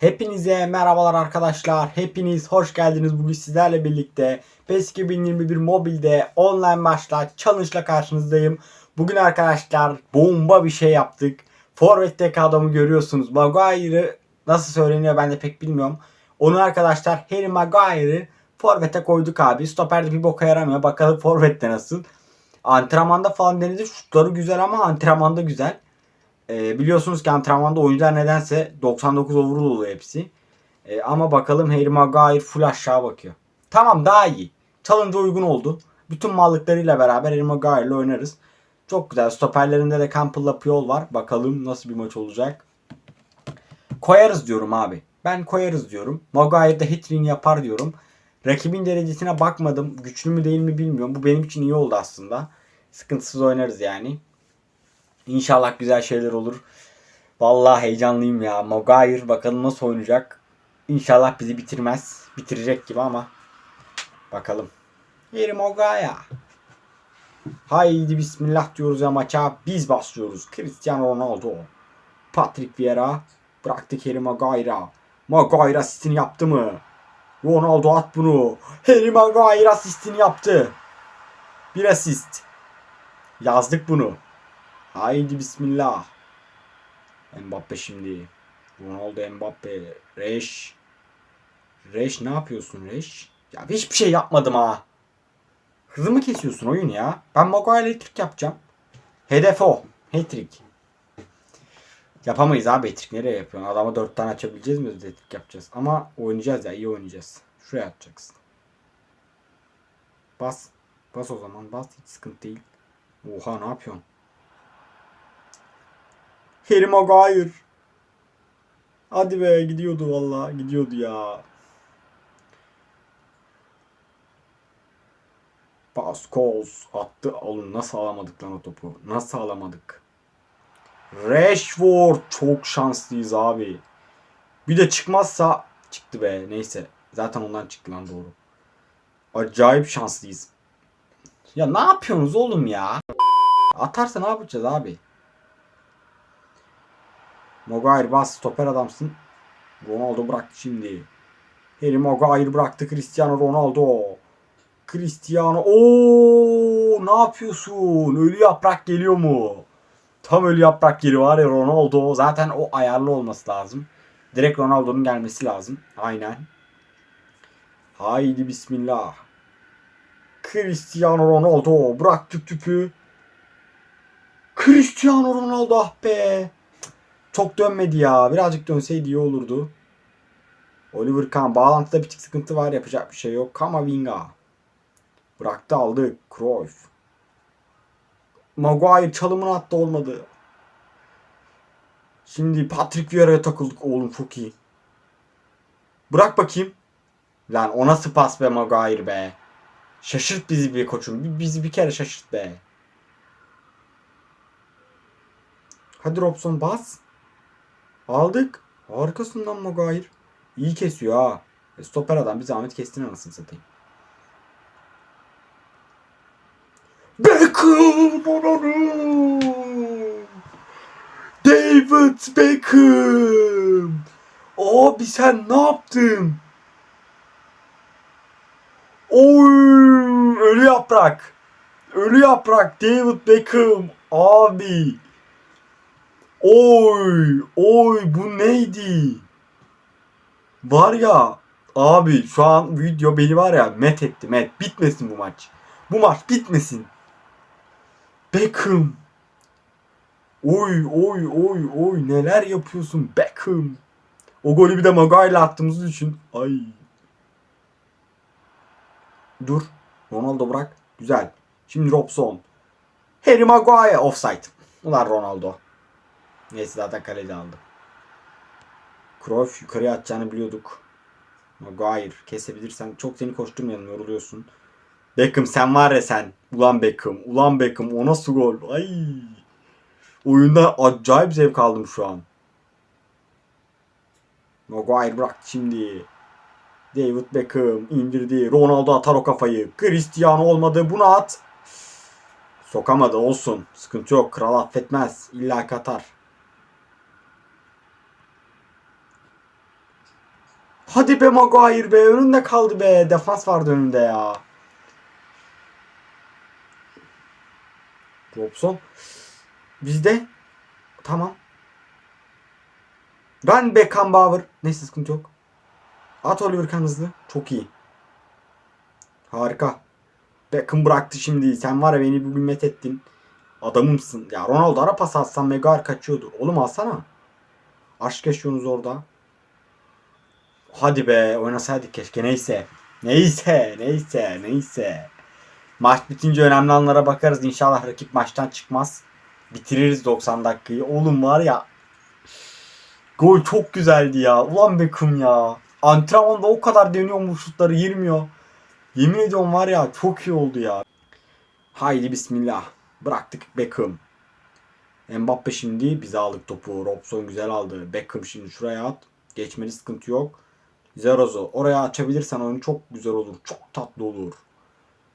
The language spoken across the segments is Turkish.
Hepinize merhabalar arkadaşlar. Hepiniz hoş geldiniz. Bugün sizlerle birlikte PES 2021 mobilde online maçla challenge'la karşınızdayım. Bugün arkadaşlar bomba bir şey yaptık. Forvet'teki adamı görüyorsunuz. Maguire'ı nasıl söyleniyor ben de pek bilmiyorum. Onu arkadaşlar Harry Maguire'ı Forvet'e koyduk abi. Stoper'de bir boka yaramıyor. Bakalım Forvet'te nasıl. Antrenmanda falan denedi. Şutları güzel ama antrenmanda güzel. E, biliyorsunuz ki antrenmanda oyuncular nedense 99 overall oluyor hepsi. E, ama bakalım Harry Maguire full aşağı bakıyor. Tamam daha iyi. Challenge uygun oldu. Bütün mallıklarıyla beraber Harry Maguire ile oynarız. Çok güzel. Stoperlerinde de Campbell'la Puyol var. Bakalım nasıl bir maç olacak. Koyarız diyorum abi. Ben koyarız diyorum. Maguire de hat yapar diyorum. Rakibin derecesine bakmadım. Güçlü mü değil mi bilmiyorum. Bu benim için iyi oldu aslında. Sıkıntısız oynarız yani. İnşallah güzel şeyler olur. Vallahi heyecanlıyım ya. Maguire bakalım nasıl oynayacak. İnşallah bizi bitirmez. Bitirecek gibi ama. Bakalım. Yeri Maguire. Haydi bismillah diyoruz ya maça. Biz başlıyoruz. Cristiano Ronaldo. Patrick Vieira. Bıraktı Harry Maguire'a. Maguire asistini yaptı mı? Ronaldo at bunu. Harry Maguire asistini yaptı. Bir asist. Yazdık bunu. Haydi bismillah. Mbappe şimdi. Ronaldo Mbappe. Reş. Reş ne yapıyorsun Reş? Ya hiçbir şey yapmadım ha. Hızımı kesiyorsun oyun ya. Ben Maguire hat yapacağım. Hedef o. Hat-trick. Yapamayız abi hat Nereye yapıyorsun? Adama 4 tane açabileceğiz mi? hat yapacağız. Ama oynayacağız ya. iyi oynayacağız. Şuraya atacaksın. Bas. Bas o zaman. Bas. Hiç sıkıntı değil. Oha ne yapıyorsun? Harry Maguire. Hadi be gidiyordu valla. Gidiyordu ya. Pascals attı. Oğlum nasıl alamadık lan o topu? Nasıl alamadık? Rashford çok şanslıyız abi. Bir de çıkmazsa çıktı be. Neyse. Zaten ondan çıktı lan doğru. Acayip şanslıyız. Ya ne yapıyorsunuz oğlum ya? Atarsa ne yapacağız abi? Maguire bas stoper adamsın. Ronaldo bıraktı şimdi. Harry Maguire bıraktı Cristiano Ronaldo. Cristiano o ne yapıyorsun? Ölü yaprak geliyor mu? Tam ölü yaprak geliyor var ya Ronaldo. Zaten o ayarlı olması lazım. Direkt Ronaldo'nun gelmesi lazım. Aynen. Haydi bismillah. Cristiano Ronaldo bıraktı tüpü. Cristiano Ronaldo ah be. Çok dönmedi ya. Birazcık dönseydi iyi olurdu. Oliver Kahn. Bağlantıda bir tık sıkıntı var. Yapacak bir şey yok. Kamavinga. Bıraktı aldı. Cruyff. Maguire çalımını attı olmadı. Şimdi Patrick Vieira'ya takıldık oğlum çok iyi. Bırak bakayım. Lan o nasıl pas be Maguire be. Şaşırt bizi bir koçum. Bizi bir kere şaşırt be. Hadi Robson bas. Aldık. Harikasından Maguire. İyi kesiyor ha. E, stoper adam bir zahmet kestin anasını satayım. Beckham! David Beckham! Abi sen ne yaptın? Oy! Ölü yaprak. Ölü yaprak David Beckham. Abi. Oy! Oy bu neydi? Var ya abi şu an video beni var ya met etti met. Bitmesin bu maç. Bu maç bitmesin. Beckham. Oy oy oy oy neler yapıyorsun Beckham. O golü bir de Maguire'le attığımızı düşün. Ay. Dur. Ronaldo bırak. Güzel. Şimdi Robson. Harry Maguire offside. Ulan Ronaldo. Neyse zaten kaleci aldı. Cruyff yukarıya atacağını biliyorduk. Maguire kesebilirsen çok seni koşturmayalım yoruluyorsun. Beckham sen var ya sen. Ulan Beckham. Ulan Beckham. O nasıl gol? Ay. Oyunda acayip zevk aldım şu an. Maguire bıraktı şimdi. David Beckham indirdi. Ronaldo atar o kafayı. Cristiano olmadı. Bunu at. Sokamadı olsun. Sıkıntı yok. Kral affetmez. İlla katar. Hadi be Maguire be önünde kaldı be. Defans vardı önünde ya. Robson. Bizde. Tamam. Ben Beckham Bauer. Neyse sıkıntı yok. At Oliver Kahn hızlı. Çok iyi. Harika. Beckham bıraktı şimdi. Sen var ya beni bugün met ettin. Adamımsın. Ya Ronaldo ara pas atsan Megar kaçıyordu. Oğlum alsana. Aşk yaşıyorsunuz orada. Hadi be oynasaydık keşke. Neyse. Neyse. Neyse. Neyse. Maç bitince önemli anlara bakarız. İnşallah rakip maçtan çıkmaz. Bitiririz 90 dakikayı. Oğlum var ya. Gol çok güzeldi ya. Ulan Beckham ya. Antrenmanda o kadar deniyor bu şutları girmiyor. Yemin ediyorum var ya çok iyi oldu ya. Haydi bismillah. Bıraktık Beckham. Mbappe şimdi bize aldık topu. Robson güzel aldı. Beckham şimdi şuraya at. Geçmeli sıkıntı yok. Zerozo oraya açabilirsen oyun çok güzel olur. Çok tatlı olur.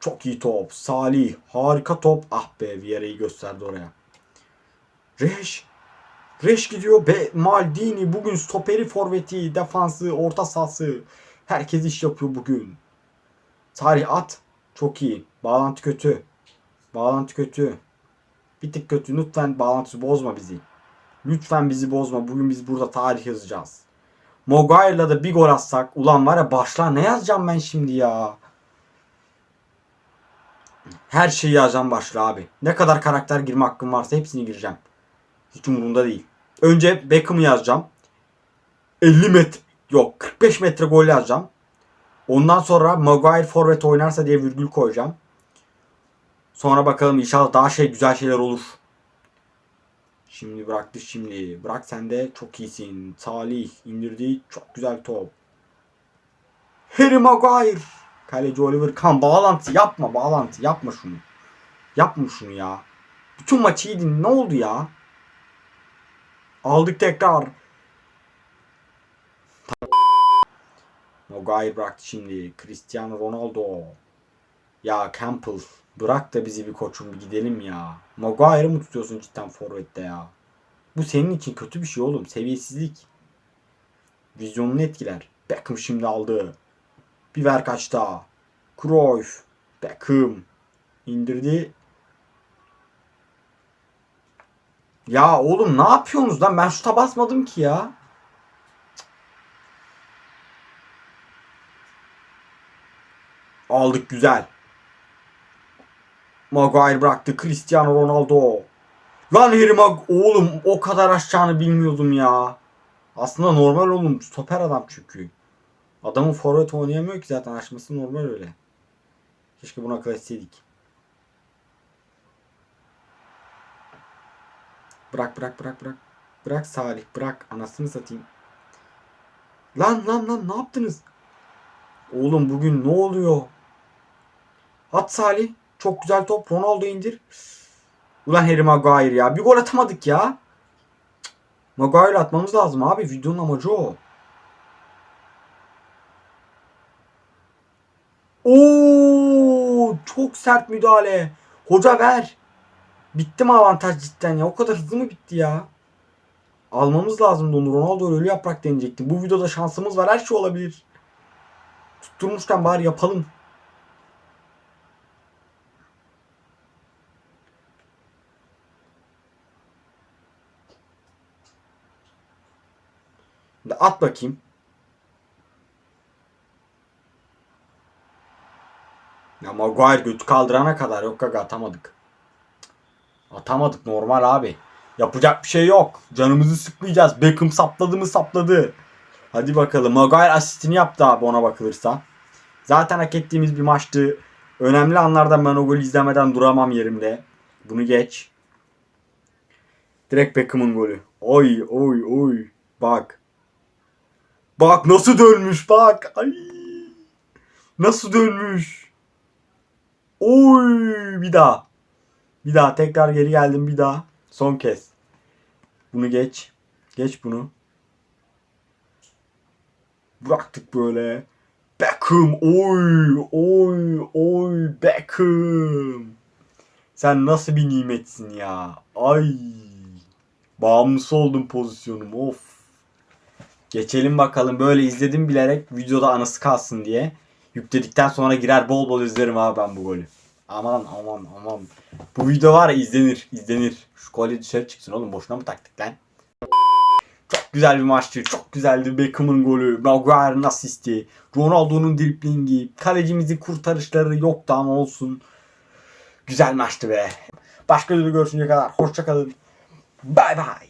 Çok iyi top. Salih harika top. Ah be Vieira'yı gösterdi oraya. Reş. Reş gidiyor. Be Maldini bugün stoperi forveti, defansı, orta sahası. Herkes iş yapıyor bugün. Salih at. Çok iyi. Bağlantı kötü. Bağlantı kötü. Bir tık kötü. Lütfen bağlantısı bozma bizi. Lütfen bizi bozma. Bugün biz burada tarih yazacağız. Mogair'la da bir gol atsak. Ulan var ya başlar ne yazacağım ben şimdi ya. Her şeyi yazacağım başla abi. Ne kadar karakter girme hakkım varsa hepsini gireceğim. Hiç umurumda değil. Önce Beckham'ı yazacağım. 50 metre yok 45 metre gol yazacağım. Ondan sonra Maguire forvet oynarsa diye virgül koyacağım. Sonra bakalım inşallah daha şey güzel şeyler olur. Şimdi bıraktı şimdi. Bırak sen de çok iyisin. Salih indirdi. Çok güzel top. Harry Maguire. Kaleci Oliver Kahn. Bağlantı yapma bağlantı. Yapma şunu. Yapma şunu ya. Bütün maçı iyiydin. Ne oldu ya? Aldık tekrar. Maguire bıraktı şimdi. Cristiano Ronaldo. Ya Campbell. Bırak da bizi bir koçum bir gidelim ya. Maguire'ı mı tutuyorsun cidden forvette ya? Bu senin için kötü bir şey oğlum. Seviyesizlik. Vizyonunu etkiler. Beckham şimdi aldı. Bir ver kaç daha. Cruyff. Beckham. indirdi. Ya oğlum ne yapıyorsunuz lan? Ben şuta basmadım ki ya. Aldık güzel. Maguire bıraktı. Cristiano Ronaldo. Lan Harry oğlum o kadar aşacağını bilmiyordum ya. Aslında normal oğlum. Stoper adam çünkü. Adamın forvet oynayamıyor ki zaten aşması normal öyle. Keşke buna akıl etseydik. Bırak bırak bırak bırak. Bırak Salih bırak. Anasını satayım. Lan lan lan ne yaptınız? Oğlum bugün ne oluyor? At Salih. Çok güzel top. Ronaldo indir. Ulan Harry Maguire ya. Bir gol atamadık ya. Maguire atmamız lazım abi. Videonun amacı o. Oo, çok sert müdahale. Hoca ver. Bitti mi avantaj cidden ya? O kadar hızlı mı bitti ya? Almamız lazım onu. Ronaldo ölü yaprak deneyecekti. Bu videoda şansımız var. Her şey olabilir. Tutturmuşken bari yapalım. At bakayım. Ya Maguire götü kaldırana kadar yok gaga atamadık. Atamadık normal abi. Yapacak bir şey yok. Canımızı sıkmayacağız. Beckham sapladı mı sapladı. Hadi bakalım. Maguire asistini yaptı abi ona bakılırsa. Zaten hak ettiğimiz bir maçtı. Önemli anlarda ben o golü izlemeden duramam yerimde. Bunu geç. Direkt Beckham'ın golü. Oy oy oy. Bak. Bak nasıl dönmüş bak. Ay. Nasıl dönmüş. Oy bir daha. Bir daha tekrar geri geldim bir daha. Son kez. Bunu geç. Geç bunu. Bıraktık böyle. Beckham oy oy oy Beckham. Sen nasıl bir nimetsin ya. Ay. Bağımlısı oldum pozisyonum of. Geçelim bakalım. Böyle izledim bilerek videoda anısı kalsın diye. Yükledikten sonra girer bol bol izlerim abi ben bu golü. Aman aman aman. Bu video var ya izlenir izlenir. Şu golü dışarı çıksın oğlum boşuna mı taktık lan? Çok güzel bir maçtı. Çok güzeldi Beckham'ın golü. Maguire'ın asisti. Ronaldo'nun driplingi. Kalecimizin kurtarışları yoktu ama olsun. Güzel maçtı be. Başka videoda görüşünceye kadar. Hoşçakalın. Bay bay.